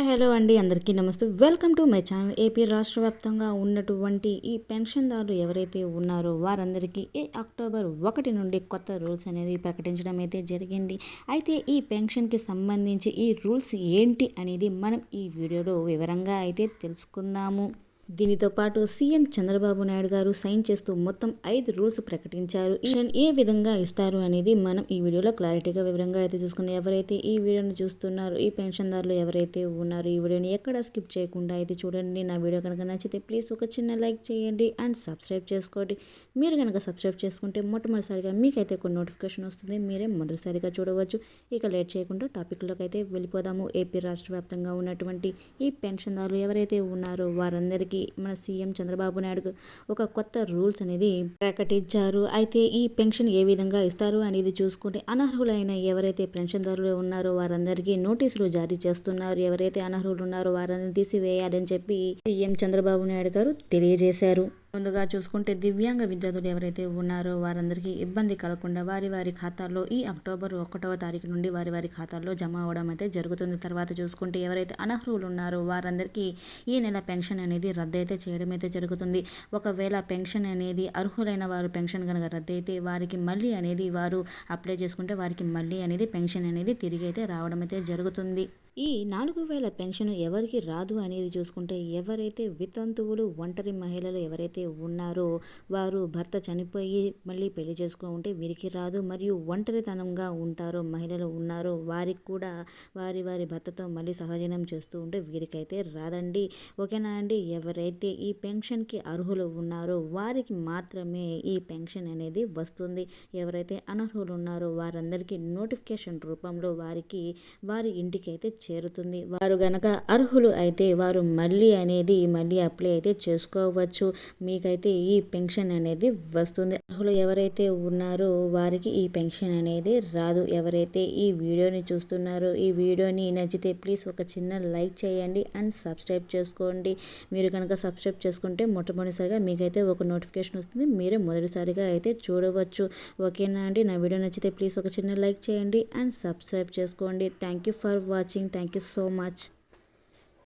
Hi hello అండి. అందరికీ నమస్తే. Welcome to my channel. AP రాష్ట్ర వ్యాప్తంగా ఉన్నటువంటి ఈ పెన్షన్దారులు ఎవరైతే ఉన్నారో వారందరికీ ఈ అక్టోబర్ ఒకటి నుండి కొత్త రూల్స్ అనేది ప్రకటించడం అయితే జరిగింది. అయితే ఈ పెన్షన్కి సంబంధించి ఈ రూల్స్ ఏంటి అనేది మనం ఈ వీడియోలో వివరంగా అయితే తెలుసుకుందాము. దీనితో పాటు సీఎం చంద్రబాబు నాయుడు గారు సైన్ చేస్తూ మొత్తం ఐదు రూల్స్ ప్రకటించారు. ఏ విధంగా ఇస్తారు అనేది మనం ఈ వీడియోలో క్లారిటీగా వివరంగా అయితే చూసుకుంది. ఎవరైతే ఈ వీడియోను చూస్తున్నారు ఈ పెన్షన్దారులు ఎవరైతే ఉన్నారో ఈ వీడియోని ఎక్కడ స్కిప్ చేయకుండా అయితే చూడండి. నా వీడియో కనుక నచ్చితే ప్లీజ్ ఒక చిన్న లైక్ చేయండి అండ్ సబ్స్క్రైబ్ చేసుకోండి. మీరు కనుక సబ్స్క్రైబ్ చేసుకుంటే మొట్టమొదటిసారిగా మీకైతే కొన్ని నోటిఫికేషన్ వస్తుంది. మీరే మొదటిసారిగా చూడవచ్చు. ఇక లేట్ చేయకుండా టాపిక్లోకి అయితే వెళ్ళిపోదాము. ఏపీ రాష్ట్ర వ్యాప్తంగా ఉన్నటువంటి ఈ పెన్షన్దారులు ఎవరైతే ఉన్నారో వారందరికీ మన సీఎం చంద్రబాబు నాయుడు ఒక కొత్త రూల్స్ అనేది ప్రకటించారు. అయితే ఈ పెన్షన్ ఏ విధంగా ఇస్తారు అనేది చూసుకుంటే అనర్హులైన ఎవరైతే పెన్షన్దారులు ఉన్నారో వారందరికీ నోటీసులు జారీ చేస్తున్నారు. ఎవరైతే అనర్హులు ఉన్నారో వారిని తీసివేయాలని చెప్పి సీఎం చంద్రబాబు నాయుడు గారు తెలియజేశారు. ముందుగా చూసుకుంటే దివ్యాంగ విద్యార్థులు ఎవరైతే ఉన్నారో వారందరికీ ఇబ్బంది కలగకుండా వారి వారి ఖాతాల్లో ఈ అక్టోబర్ ఒకటవ తారీఖు నుండి వారి వారి ఖాతాల్లో జమ అవ్వడం అయితే జరుగుతుంది. తర్వాత చూసుకుంటే ఎవరైతే అనర్హులు ఉన్నారో వారందరికీ ఈ నెల పెన్షన్ అనేది రద్దు అయితే చేయడం అయితే జరుగుతుంది. ఒకవేళ పెన్షన్ అనేది అర్హులైన వారు పెన్షన్ కనుక రద్దు అయితే వారికి మళ్ళీ అనేది వారు అప్లై చేసుకుంటే వారికి మళ్ళీ అనేది పెన్షన్ అనేది తిరిగి అయితే రావడం అయితే జరుగుతుంది. ఈ నాలుగు వేల పెన్షన్ ఎవరికి రాదు అనేది చూసుకుంటే ఎవరైతే వితంతువులు ఒంటరి మహిళలు ఎవరైతే ఉన్నారో వారు భర్త చనిపోయి మళ్ళీ పెళ్ళి ఉంటే వీరికి రాదు. మరియు ఒంటరితనంగా ఉంటారో మహిళలు ఉన్నారో వారికి కూడా వారి వారి భర్తతో మళ్ళీ సహజనం చేస్తూ ఉంటే వీరికైతే రాదండి. ఓకేనా అండి? ఎవరైతే ఈ పెన్షన్కి అర్హులు ఉన్నారో వారికి మాత్రమే ఈ పెన్షన్ అనేది వస్తుంది. ఎవరైతే అనర్హులు ఉన్నారో వారందరికీ నోటిఫికేషన్ రూపంలో వారికి వారి ఇంటికి అయితే చేరుతుంది. వారు గనక అర్హులు అయితే వారు మళ్ళీ అనేది మళ్ళీ అప్లై అయితే చేసుకోవచ్చు. మీకైతే ఈ పెన్షన్ అనేది వస్తుంది. అర్హులు ఎవరైతే ఉన్నారో వారికి ఈ పెన్షన్ అనేది రాదు. ఎవరైతే ఈ వీడియోని చూస్తున్నారో ఈ వీడియోని నచ్చితే ప్లీజ్ ఒక చిన్న లైక్ చేయండి అండ్ సబ్స్క్రైబ్ చేసుకోండి. మీరు కనుక సబ్స్క్రైబ్ చేసుకుంటే మొట్టమొదటిసారిగా మీకైతే ఒక నోటిఫికేషన్ వస్తుంది. మీరే మొదటిసారిగా అయితే చూడవచ్చు. ఓకేనా అండి? నా వీడియో నచ్చితే ప్లీజ్ ఒక చిన్న లైక్ చేయండి అండ్ సబ్స్క్రైబ్ చేసుకోండి. Thank you for watching Thank you so much.